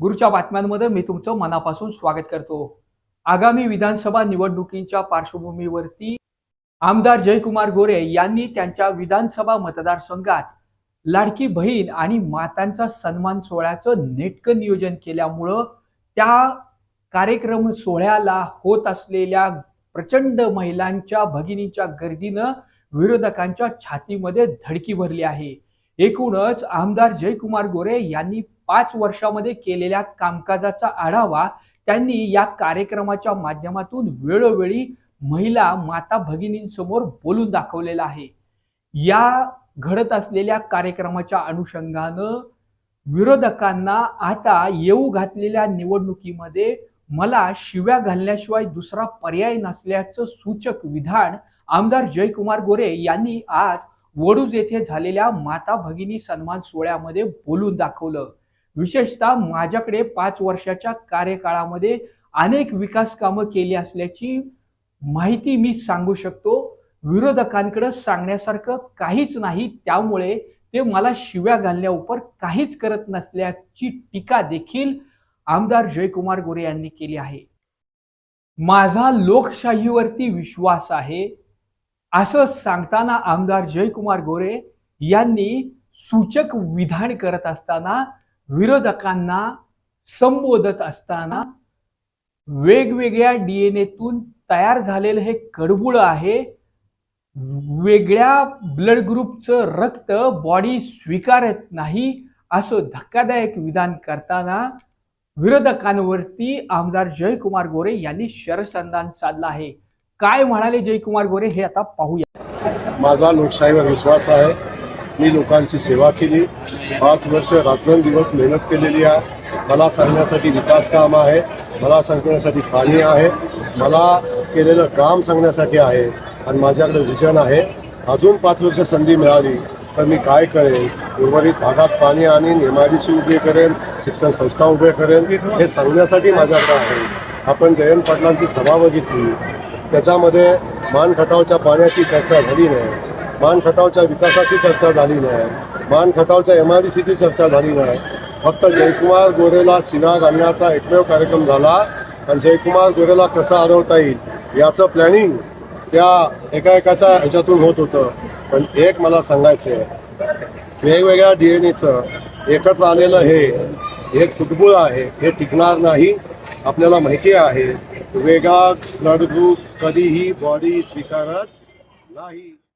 गुरुच्या बातम्यांमध्ये मी तुमचं मनापासून स्वागत करतो. आगामी विधानसभा निवडणुकींच्या पार्श्वभूमीवरती आमदार जयकुमार गोरे यांनी त्यांच्या विधानसभा मतदारसंघात लाडकी बहीण आणि मातांचा सन्मान सोहळ्याचं नेटकं नियोजन केल्यामुळं त्या कार्यक्रम सोहळ्याला होत असलेल्या प्रचंड महिलांच्या भगिनींच्या गर्दीनं विरोधकांच्या छातीमध्ये धडकी भरली आहे. एकूणच आमदार जयकुमार गोरे यांनी पाच वर्षामध्ये केलेल्या कामकाजाचा आढावा त्यांनी या कार्यक्रमाच्या माध्यमातून वेळोवेळी महिला माता भगिनींसमोर बोलून दाखवलेला आहे. या घडत असलेल्या कार्यक्रमाच्या अनुषंगानं विरोधकांना आता येऊ घातलेल्या निवडणुकीमध्ये मला शिव्या घालण्याशिवाय दुसरा पर्याय नसल्याचं सूचक विधान आमदार जयकुमार गोरे यांनी आज वडूज येथे झालेल्या माता भगिनी सन्मान सोहळ्यामध्ये बोलून दाखवलं. विशेषतः माझ्याकडे पाच वर्षाच्या कार्यकाळामध्ये अनेक विकास कामं केली असल्याची माहिती मी सांगू शकतो. विरोधकांकडे सांगण्यासारखं काहीच नाही त्यामुळे ते मला शिव्या घालण्याउपर काहीच करत नसल्याची टीका देखील आमदार जयकुमार गोरे यांनी केली आहे. माझा लोकशाहीवरती विश्वास आहे. असं सांगताना आमदार जयकुमार गोरे यांनी सूचक विधान करत असताना विरोधकांना संबोधत असताना वेगवेगळ्या डीएनएतून तयार झालेलं हे कडबुळ आहे. वेगळ्या ब्लड ग्रुपचं रक्त बॉडी स्वीकारत नाही असं धक्कादायक विधान करताना विरोधकांवरती आमदार जयकुमार गोरे यांनी शरसंधान साधलं आहे. काय म्हणाले जयकुमार गोरे हे आता पाहूया. माझा लोकशाहीवर विश्वास आहे. मी लोकांची सेवा केली. पाच वर्ष रात्रंदिवस मेहनत केलेली आहे. मला सांगण्यासाठी विकास काम आहे. मला सांगण्यासाठी पाणी आहे. मला केलेलं काम सांगण्यासाठी आहे. आणि माझ्याकडे विजन आहे. अजून पाच वर्ष संधी मिळाली तर मी काय करेन? उर्वरित भागात पाणी आणीन एम आय डी सी उभी करेन शिक्षण संस्था उभे करेन हे सांगण्यासाठी माझ्याकडे आहे. आपण जयंत पाटलांची सभा बघितली. त्याच्यामध्ये मान खटावच्या पाण्याची चर्चा झाली नाही. मान खटावच्या विकासाची चर्चा झाली नाही. मान खटावच्या एम आय डी सीची चर्चा झाली नाही. फक्त जयकुमार गोरेला शिना घालण्याचा एकमेव कार्यक्रम झाला. आणि जयकुमार गोरेला कसा अडवता येईल याचं प्लॅनिंग त्या एका एकाच्या ह्याच्यातून होत होतं. पण एक मला सांगायचं आहे वेगवेगळ्या डी एन एचं एकत्र आलेलं हे हे कुटबुळ आहे हे टिकणार नाही. आपल्याला माहिती आहे. वेगात ब्लड कधीही बॉडी स्वीकारत नाही.